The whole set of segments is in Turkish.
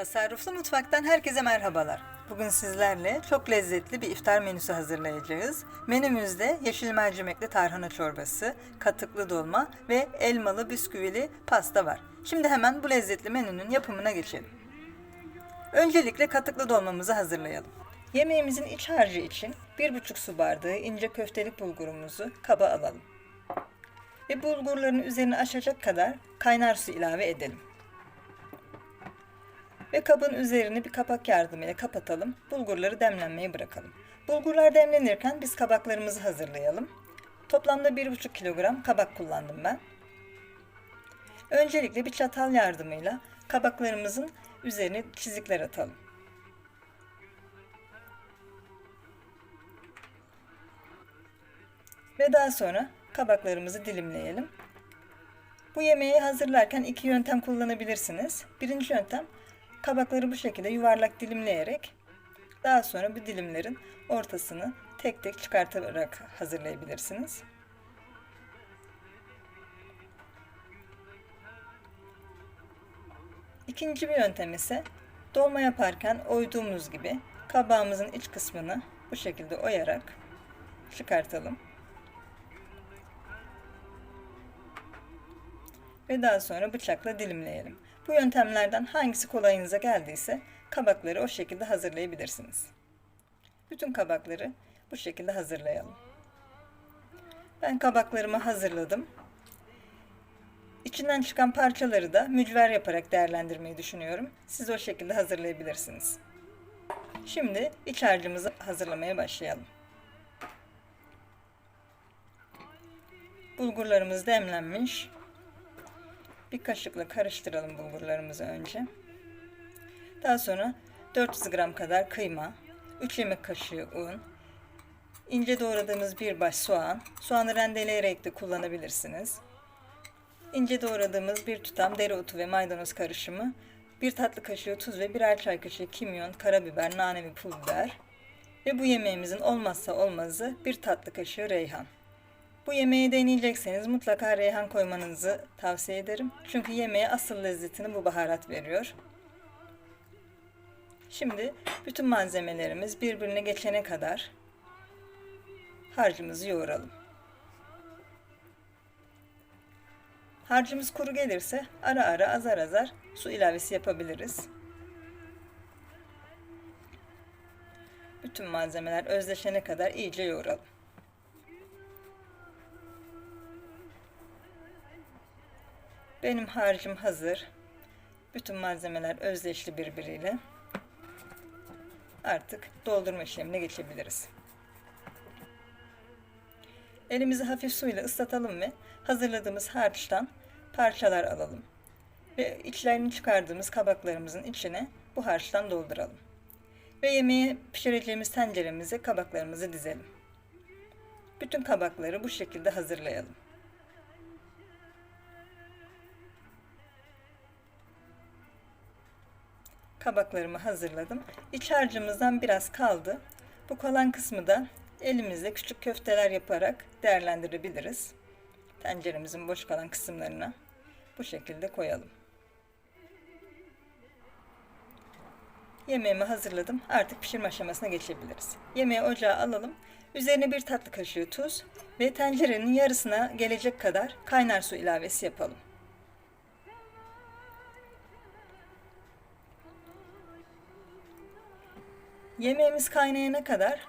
Tasarruflu Mutfak'tan herkese merhabalar. Bugün sizlerle çok lezzetli bir iftar menüsü hazırlayacağız. Menümüzde yeşil mercimekli tarhana çorbası, katıklı dolma ve elmalı bisküvili pasta var. Şimdi hemen bu lezzetli menünün yapımına geçelim. Öncelikle katıklı dolmamızı hazırlayalım. Yemeğimizin iç harcı için 1,5 su bardağı ince köftelik bulgurumuzu kaba alalım. Ve bulgurların üzerine aşacak kadar kaynar su ilave edelim. Ve kabın üzerini bir kapak yardımıyla kapatalım. Bulgurları demlenmeye bırakalım. Bulgurlar demlenirken biz kabaklarımızı hazırlayalım. Toplamda 1,5 kilogram kabak kullandım ben. Öncelikle bir çatal yardımıyla kabaklarımızın üzerine çizikler atalım. Ve daha sonra kabaklarımızı dilimleyelim. Bu yemeği hazırlarken iki yöntem kullanabilirsiniz. Birinci yöntem kabakları bu şekilde yuvarlak dilimleyerek daha sonra bu dilimlerin ortasını tek tek çıkartarak hazırlayabilirsiniz. İkinci bir yöntem ise dolma yaparken oyduğumuz gibi kabağımızın iç kısmını bu şekilde oyarak çıkartalım. Ve daha sonra bıçakla dilimleyelim. Bu yöntemlerden hangisi kolayınıza geldiyse kabakları o şekilde hazırlayabilirsiniz. Bütün kabakları bu şekilde hazırlayalım. Ben kabaklarımı hazırladım. İçinden çıkan parçaları da mücver yaparak değerlendirmeyi düşünüyorum. Siz o şekilde hazırlayabilirsiniz. Şimdi iç harcımızı hazırlamaya başlayalım. Bulgurlarımız demlenmiş. Bir kaşıkla karıştıralım bulgurlarımızı önce. Daha sonra 400 gram kadar kıyma, 3 yemek kaşığı un, ince doğradığımız bir baş soğan, soğanı rendeleyerek de kullanabilirsiniz. İnce doğradığımız bir tutam dereotu ve maydanoz karışımı, bir tatlı kaşığı tuz ve birer çay kaşığı kimyon, karabiber, nane ve pul biber ve bu yemeğimizin olmazsa olmazı bir tatlı kaşığı reyhan. Bu yemeği deneyecekseniz mutlaka reyhan koymanızı tavsiye ederim. Çünkü yemeğe asıl lezzetini bu baharat veriyor. Şimdi bütün malzemelerimiz birbirine geçene kadar harcımızı yoğuralım. Harcımız kuru gelirse ara ara azar azar su ilavesi yapabiliriz. Bütün malzemeler özleşene kadar iyice yoğuralım. Benim harcım hazır. Bütün malzemeler özdeşli birbiriyle. Artık doldurma işlemine geçebiliriz. Elimizi hafif suyla ıslatalım ve hazırladığımız harçtan parçalar alalım. Ve içlerini çıkardığımız kabaklarımızın içine bu harçtan dolduralım. Ve yemeği pişireceğimiz tenceremize kabaklarımızı dizelim. Bütün kabakları bu şekilde hazırlayalım. Kabaklarımı hazırladım. İç harcımızdan biraz kaldı. Bu kalan kısmı da elimizle küçük köfteler yaparak değerlendirebiliriz. Tenceremizin boş kalan kısımlarına bu şekilde koyalım. Yemeğimi hazırladım. Artık pişirme aşamasına geçebiliriz. Yemeği ocağa alalım. Üzerine bir tatlı kaşığı tuz ve tencerenin yarısına gelecek kadar kaynar su ilavesi yapalım. Yemeğimiz kaynayana kadar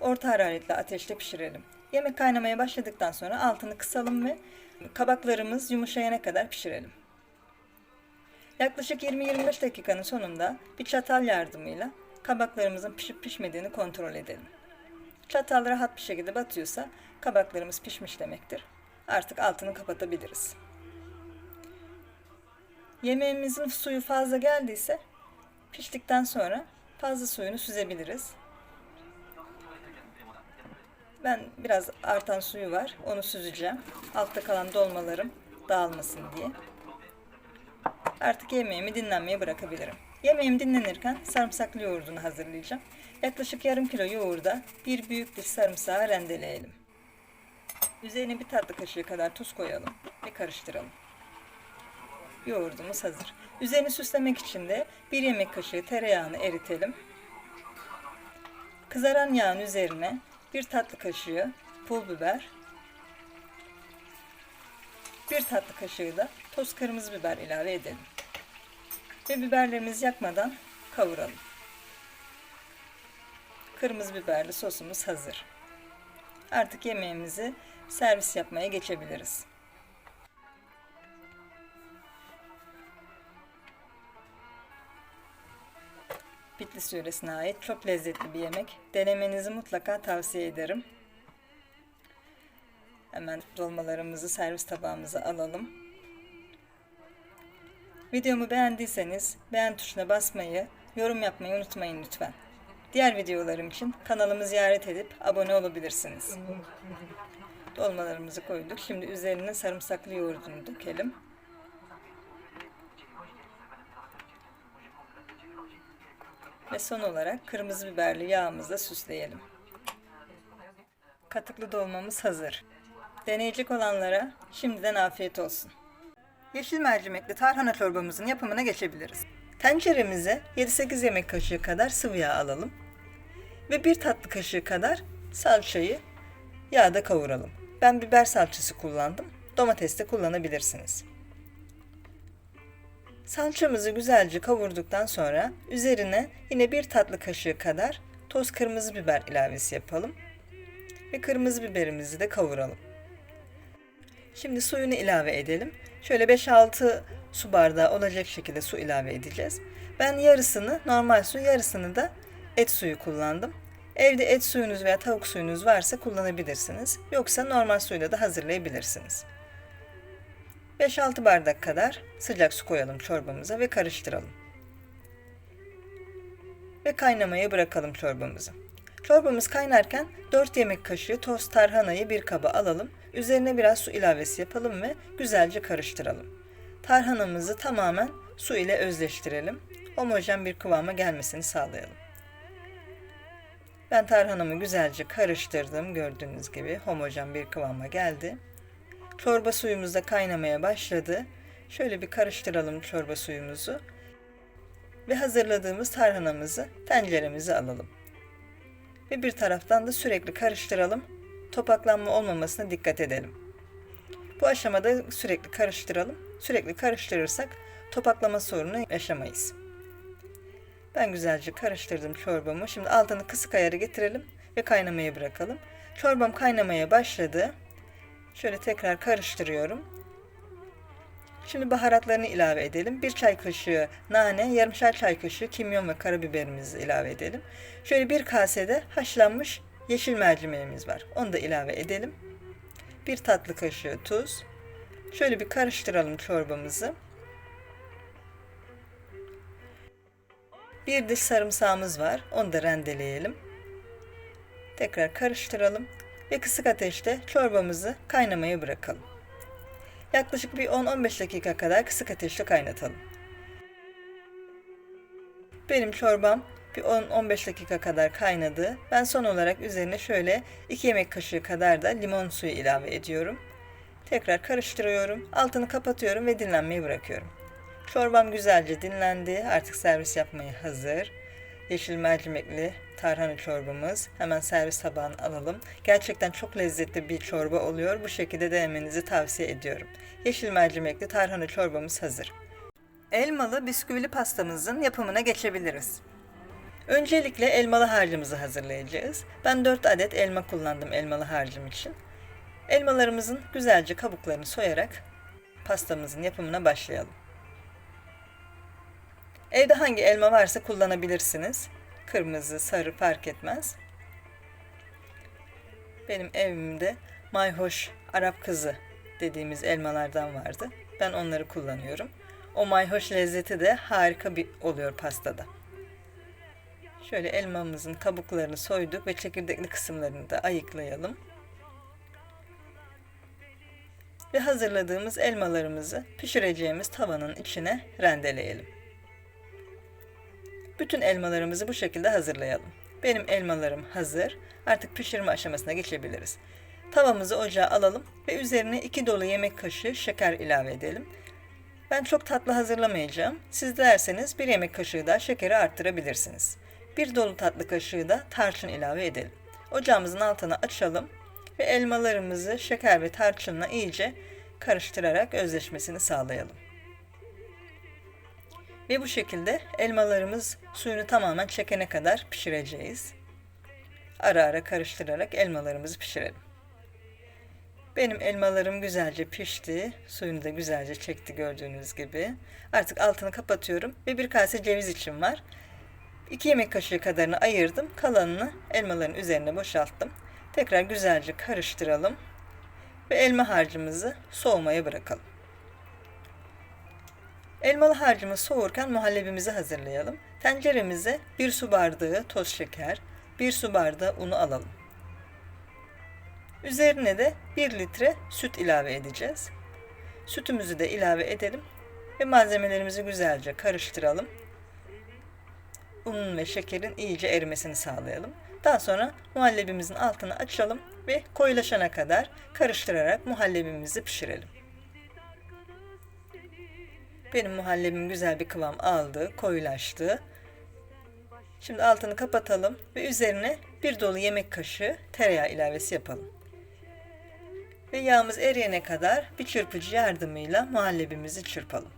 orta hararetli ateşte pişirelim. Yemek kaynamaya başladıktan sonra altını kısalım ve kabaklarımız yumuşayana kadar pişirelim. Yaklaşık 20-25 dakikanın sonunda bir çatal yardımıyla kabaklarımızın pişip pişmediğini kontrol edelim. Çatal rahat bir şekilde batıyorsa kabaklarımız pişmiş demektir. Artık altını kapatabiliriz. Yemeğimizin suyu fazla geldiyse piştikten sonra fazla suyunu süzebiliriz. Ben biraz artan suyu var. Onu süzeceğim. Altta kalan dolmalarım dağılmasın diye. Artık yemeğimi dinlenmeye bırakabilirim. Yemeğim dinlenirken sarımsaklı yoğurdunu hazırlayacağım. Yaklaşık yarım kilo yoğurda bir büyük diş sarımsağı rendeleyelim. Üzerine bir tatlı kaşığı kadar tuz koyalım ve karıştıralım. Yoğurdumuz hazır. Üzerini süslemek için de 1 yemek kaşığı tereyağını eritelim. Kızaran yağın üzerine 1 tatlı kaşığı pul biber, 1 tatlı kaşığı da toz kırmızı biber ilave edelim. Ve biberlerimizi yakmadan kavuralım. Kırmızı biberli sosumuz hazır. Artık yemeğimizi servis yapmaya geçebiliriz. Bitlis yöresine ait çok lezzetli bir yemek. Denemenizi mutlaka tavsiye ederim. Hemen dolmalarımızı servis tabağımıza alalım. Videomu beğendiyseniz beğen tuşuna basmayı, yorum yapmayı unutmayın lütfen. Diğer videolarım için kanalımı ziyaret edip abone olabilirsiniz. Dolmalarımızı koyduk. Şimdi üzerine sarımsaklı yoğurdunu dökelim. Ve son olarak kırmızı biberli yağımızla süsleyelim. Katıklı dolmamız hazır. Deneyecek olanlara şimdiden afiyet olsun. Yeşil mercimekli tarhana çorbamızın yapımına geçebiliriz. Tenceremize 7-8 yemek kaşığı kadar sıvı yağ alalım. Ve 1 tatlı kaşığı kadar salçayı yağda kavuralım. Ben biber salçası kullandım. Domates de kullanabilirsiniz. Salçamızı güzelce kavurduktan sonra üzerine yine bir tatlı kaşığı kadar toz kırmızı biber ilavesi yapalım. Ve kırmızı biberimizi de kavuralım. Şimdi suyunu ilave edelim. Şöyle 5-6 su bardağı olacak şekilde su ilave edeceğiz. Ben yarısını normal su, yarısını da et suyu kullandım. Evde et suyunuz veya tavuk suyunuz varsa kullanabilirsiniz. Yoksa normal suyla da hazırlayabilirsiniz. 5-6 bardak kadar sıcak su koyalım çorbamıza ve karıştıralım. Ve kaynamaya bırakalım çorbamızı. Çorbamız kaynarken 4 yemek kaşığı toz tarhanayı bir kaba alalım. Üzerine biraz su ilavesi yapalım ve güzelce karıştıralım. Tarhanamızı tamamen su ile özleştirelim. Homojen bir kıvama gelmesini sağlayalım. Ben tarhanamı güzelce karıştırdım. Gördüğünüz gibi homojen bir kıvama geldi. Çorba suyumuz da kaynamaya başladı. Şöyle bir karıştıralım çorba suyumuzu. Ve hazırladığımız tarhanamızı tenceremize alalım. Ve bir taraftan da sürekli karıştıralım. Topaklanma olmamasına dikkat edelim. Bu aşamada sürekli karıştıralım. Sürekli karıştırırsak topaklama sorunu yaşamayız. Ben güzelce karıştırdım çorbamı. Şimdi altını kısık ayarı getirelim ve kaynamaya bırakalım. Çorbam kaynamaya başladı. Şöyle tekrar karıştırıyorum. Şimdi baharatlarını ilave edelim. Bir çay kaşığı nane, yarımşar çay kaşığı kimyon ve karabiberimizi ilave edelim. Şöyle bir kasede haşlanmış yeşil mercimeğimiz var. Onu da ilave edelim. Bir tatlı kaşığı tuz. Şöyle bir karıştıralım çorbamızı. Bir diş sarımsağımız var. Onu da rendeleyelim. Tekrar karıştıralım ve kısık ateşte çorbamızı kaynamaya bırakalım. Yaklaşık bir 10-15 dakika kadar kısık ateşte kaynatalım. Benim çorbam bir 10-15 dakika kadar kaynadı. Ben son olarak üzerine şöyle 2 yemek kaşığı kadar da limon suyu ilave ediyorum. Tekrar karıştırıyorum. Altını kapatıyorum ve dinlenmeye bırakıyorum. Çorbam güzelce dinlendi. Artık servis yapmaya hazır. Yeşil mercimekli tarhana çorbamız. Hemen servis tabağına alalım. Gerçekten çok lezzetli bir çorba oluyor. Bu şekilde denemenizi tavsiye ediyorum. Yeşil mercimekli tarhana çorbamız hazır. Elmalı bisküvili pastamızın yapımına geçebiliriz. Öncelikle elmalı harcımızı hazırlayacağız. Ben 4 adet elma kullandım elmalı harcım için. Elmalarımızın güzelce kabuklarını soyarak pastamızın yapımına başlayalım. Evde hangi elma varsa kullanabilirsiniz. Kırmızı, sarı fark etmez. Benim evimde mayhoş Arap kızı dediğimiz elmalardan vardı. Ben onları kullanıyorum. O mayhoş lezzeti de harika bir oluyor pastada. Şöyle elmamızın kabuklarını soyduk ve çekirdekli kısımlarını da ayıklayalım. Ve hazırladığımız elmalarımızı pişireceğimiz tavanın içine rendeleyelim. Bütün elmalarımızı bu şekilde hazırlayalım. Benim elmalarım hazır. Artık pişirme aşamasına geçebiliriz. Tavamızı ocağa alalım ve üzerine 2 dolu yemek kaşığı şeker ilave edelim. Ben çok tatlı hazırlamayacağım. Siz dilerseniz bir yemek kaşığı da şekeri arttırabilirsiniz. Bir dolu tatlı kaşığı da tarçın ilave edelim. Ocağımızın altını açalım ve elmalarımızı şeker ve tarçınla iyice karıştırarak özleşmesini sağlayalım. Ve bu şekilde elmalarımız suyunu tamamen çekene kadar pişireceğiz. Ara ara karıştırarak elmalarımızı pişirelim. Benim elmalarım güzelce pişti. Suyunu da güzelce çekti gördüğünüz gibi. Artık altını kapatıyorum ve bir kase ceviz içim var. 2 yemek kaşığı kadarını ayırdım. Kalanını elmaların üzerine boşalttım. Tekrar güzelce karıştıralım ve elma harcımızı soğumaya bırakalım. Elmalı harcımız soğurken muhallebimizi hazırlayalım. Tenceremize 1 su bardağı toz şeker, 1 su bardağı unu alalım. Üzerine de 1 litre süt ilave edeceğiz. Sütümüzü de ilave edelim ve malzemelerimizi güzelce karıştıralım. Unun ve şekerin iyice erimesini sağlayalım. Daha sonra muhallebimizin altını açalım ve koyulaşana kadar karıştırarak muhallebimizi pişirelim. Benim muhallebim güzel bir kıvam aldı, koyulaştı. Şimdi altını kapatalım ve üzerine bir dolu yemek kaşığı tereyağı ilavesi yapalım. Ve yağımız eriyene kadar bir çırpıcı yardımıyla muhallebimizi çırpalım.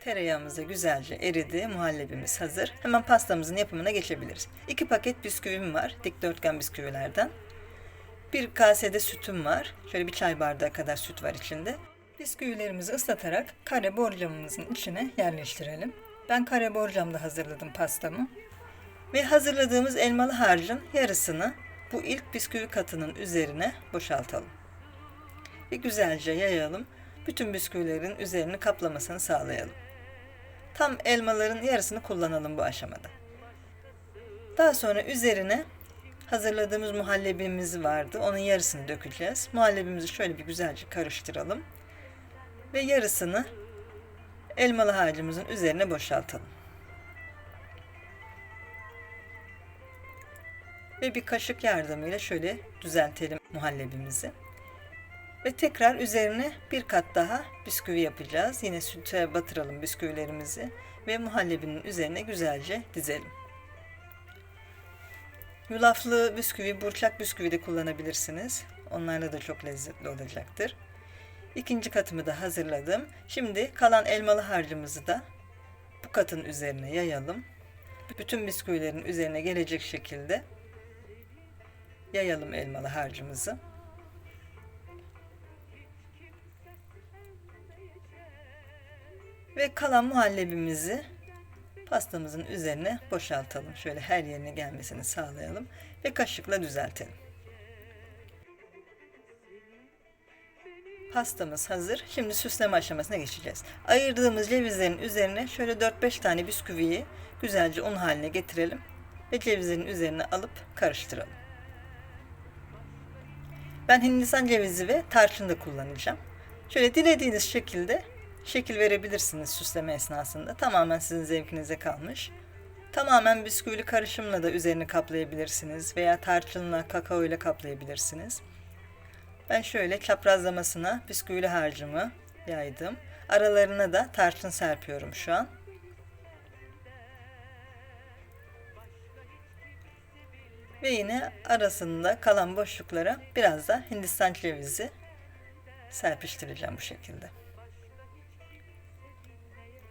Tereyağımız da güzelce eridi, muhallebimiz hazır. Hemen pastamızın yapımına geçebiliriz. 2 paket bisküvim var, dikdörtgen bisküvilerden. Bir kasede sütüm var. Şöyle bir çay bardağı kadar süt var içinde. Bisküvilerimizi ıslatarak kare borcamımızın içine yerleştirelim. Ben kare borcamda hazırladım pastamı. Ve hazırladığımız elmalı harcın yarısını bu ilk bisküvi katının üzerine boşaltalım. Ve güzelce yayalım. Bütün bisküvilerin üzerini kaplamasını sağlayalım. Tam elmaların yarısını kullanalım bu aşamada. Daha sonra üzerine hazırladığımız muhallebimiz vardı. Onun yarısını dökeceğiz. Muhallebimizi şöyle bir güzelce karıştıralım. Ve yarısını elmalı harcımızın üzerine boşaltalım. Ve bir kaşık yardımıyla şöyle düzeltelim muhallebimizi. Ve tekrar üzerine bir kat daha bisküvi yapacağız. Yine süte batıralım bisküvilerimizi ve muhallebinin üzerine güzelce dizelim. Yulaflı bisküvi, burçak bisküvi de kullanabilirsiniz. Onlarla da çok lezzetli olacaktır. İkinci katımı da hazırladım. Şimdi kalan elmalı harcımızı da bu katın üzerine yayalım. Bütün bisküvilerin üzerine gelecek şekilde yayalım elmalı harcımızı. Ve kalan muhallebimizi pastamızın üzerine boşaltalım. Şöyle her yerine gelmesini sağlayalım ve kaşıkla düzeltelim. Pastamız hazır. Şimdi süsleme aşamasına geçeceğiz. Ayırdığımız cevizlerin üzerine şöyle 4-5 tane bisküviyi güzelce un haline getirelim ve cevizlerin üzerine alıp karıştıralım. Ben Hindistan cevizi ve tarçın da kullanacağım. Şöyle dilediğiniz şekilde şekil verebilirsiniz süsleme esnasında. Tamamen sizin zevkinize kalmış. Tamamen bisküvili karışımla da üzerini kaplayabilirsiniz veya tarçınla, kakao ile kaplayabilirsiniz. Ben şöyle çaprazlamasına bisküvili harcımı yaydım. Aralarına da tarçın serpiyorum şu an. Ve yine arasında kalan boşluklara biraz da Hindistan cevizi serpiştireceğim bu şekilde.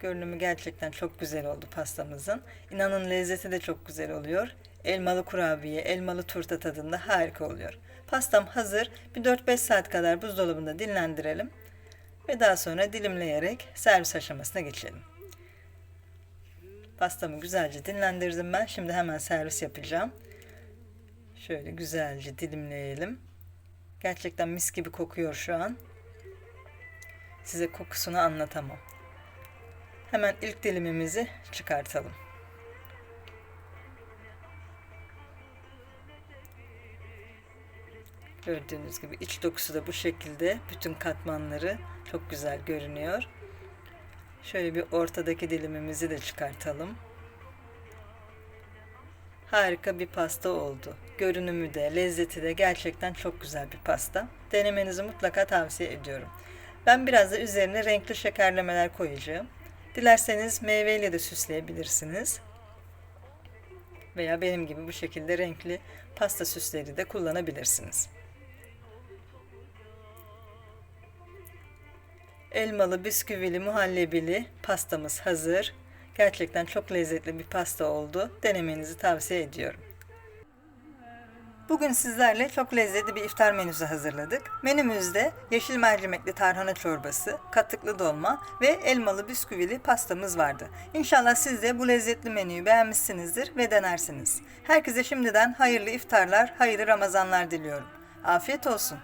Görünümü gerçekten çok güzel oldu pastamızın. İnanın lezzeti de çok güzel oluyor. Elmalı kurabiye, elmalı turta tadında harika oluyor. Pastam hazır. Bir 4-5 saat kadar buzdolabında dinlendirelim. Ve daha sonra dilimleyerek servis aşamasına geçelim. Pastamı güzelce dinlendirdim ben. Şimdi hemen servis yapacağım. Şöyle güzelce dilimleyelim. Gerçekten mis gibi kokuyor şu an. Size kokusunu anlatamam. Hemen ilk dilimimizi çıkartalım. Gördüğünüz gibi iç dokusu da bu şekilde. Bütün katmanları çok güzel görünüyor. Şöyle bir ortadaki dilimimizi de çıkartalım. Harika bir pasta oldu. Görünümü de, lezzeti de gerçekten çok güzel bir pasta. Denemenizi mutlaka tavsiye ediyorum. Ben biraz da üzerine renkli şekerlemeler koyacağım. Dilerseniz meyveyle de süsleyebilirsiniz. Veya benim gibi bu şekilde renkli pasta süsleri de kullanabilirsiniz. Elmalı, bisküvili, muhallebili pastamız hazır. Gerçekten çok lezzetli bir pasta oldu. Denemenizi tavsiye ediyorum. Bugün sizlerle çok lezzetli bir iftar menüsü hazırladık. Menümüzde yeşil mercimekli tarhana çorbası, katıklı dolma ve elmalı bisküvili pastamız vardı. İnşallah siz de bu lezzetli menüyü beğenmişsinizdir ve denersiniz. Herkese şimdiden hayırlı iftarlar, hayırlı Ramazanlar diliyorum. Afiyet olsun.